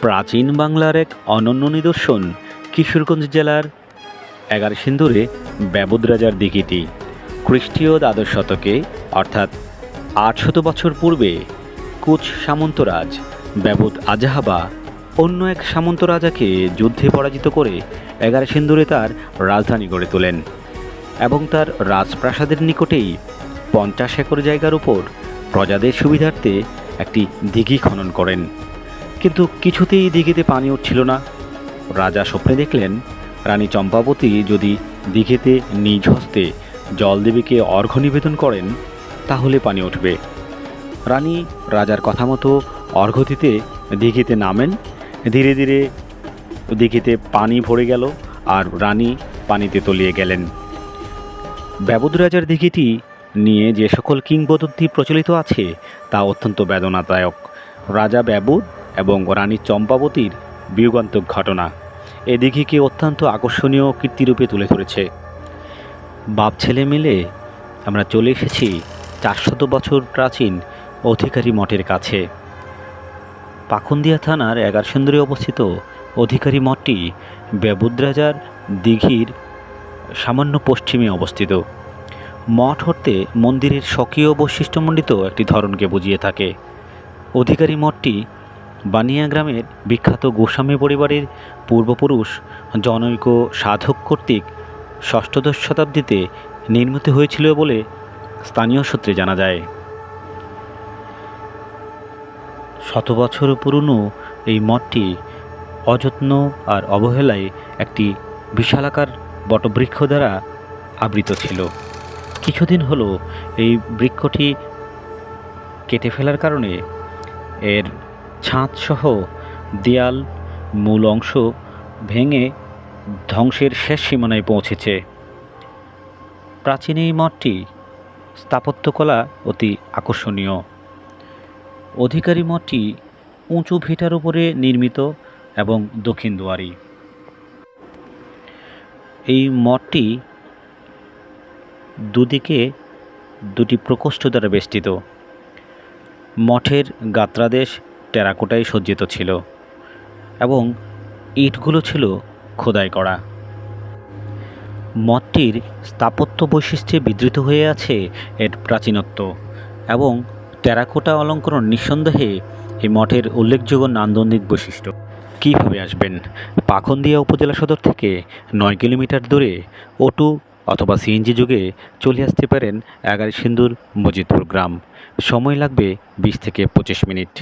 প্রাচীন বাংলার এক অনন্য নিদর্শন কিশোরগঞ্জ জেলার এগারো সিন্দুরে ব্যবদ্রাজার দিঘিটি। খ্রিস্টীয় দ্বাদশ শতকে, অর্থাৎ আটশত বছর পূর্বে, কুচ সামন্তরাজ, ব্যবদ আজাহাবা, অন্য এক সামন্ত রাজাকে যুদ্ধে পরাজিত করে এগারো সিন্দুরে তার রাজধানী গড়ে তোলেন। এবং তার রাজপ্রাসাদের নিকটেই পঞ্চাশ একর জায়গার উপর প্রজাদের সুবিধার্থে একটি দিঘি খনন করেন। কিন্তু কিছুতেই দিঘিতে পানি উঠছিল না। রাজা স্বপ্নে দেখলেন, রানী চম্পাবতী যদি দিঘিতে নিজ হস্তে জলদেবীকে অর্ঘ্য নিবেদন করেন, তাহলে পানি উঠবে। রানী রাজার কথা মতো অর্ঘ্য দিতে দিঘিতে নামেন। ধীরে ধীরে দিঘিতে পানি ভরে গেল আর রানী পানিতে তলিয়ে গেলেন। ব্যবদ রাজার দিঘিটি নিয়ে যে সকল কিংবদন্তি প্রচলিত আছে, তা অত্যন্ত বেদনাদায়ক। রাজা ব্যবুদ এবং রানী চম্পাবতীর বিয়োগান্তক ঘটনা এ দিঘিকে অত্যন্ত আকর্ষণীয় কীর্তিরূপে তুলে ধরেছে। বাপ ছেলে মিলে আমরা চলে এসেছি চারশত বছর প্রাচীন অধিকারী মঠের কাছে। পাখন্দিয়া থানার এগারসুন্দরী অবস্থিত অধিকারী মঠটি ব্যবুদ রাজার দিঘির সামান্য পশ্চিমে অবস্থিত। মঠ হতে মন্দিরের স্বকীয় বৈশিষ্ট্যমণ্ডিত একটি ধরনকে বুঝিয়ে থাকে। অধিকারী মঠটি বানিয়া গ্রামের বিখ্যাত গোস্বামী পরিবারের পূর্বপুরুষ, জনৈক সাধক কর্তৃক ষষ্ঠদশ শতাব্দীতে নির্মিত হয়েছিল বলে স্থানীয় সূত্রে জানা যায়। শত বছর পুরনো এই মঠটি অযত্ন আর অবহেলায় একটি বিশালাকার বটবৃক্ষ দ্বারা আবৃত ছিল। কিছুদিন হলো এই বৃক্ষটি কেটে ফেলার কারণে এর ছাদসহ দেয়াল মূল অংশ ভেঙে ধ্বংসের শেষ সীমানায় পৌঁছেছে। প্রাচীন এই মঠটি স্থাপত্যকলা অতি আকর্ষণীয়। অধিকারী মঠটি উঁচু ভিটার উপরে নির্মিত এবং দক্ষিণ দুয়ারি। এই মঠটি দুদিকে দুটি প্রকোষ্ঠ দ্বারা বেষ্টিত। মঠের গাত্রাদেশ টেরাকোটায় সজ্জিত ছিল এবং ইটগুলো ছিল খোদাই করা। মঠটির স্থাপত্য বৈশিষ্ট্যে বিধৃত হয়ে আছে এর প্রাচীনত্ব এবং টেরাকোটা অলঙ্করণ নিঃসন্দেহে এই মঠের উল্লেখযোগ্য নান্দনিক বৈশিষ্ট্য। কীভাবে আসবেন? পাখন্দিয়া উপজেলা সদর থেকে নয় কিলোমিটার দূরে অটো অথবা সিএনজি যুগে চলে আসতে পারেন এগারো সিন্দুর মজিদপুর গ্রাম। সময় লাগবে বিশ থেকে পঁচিশ মিনিট।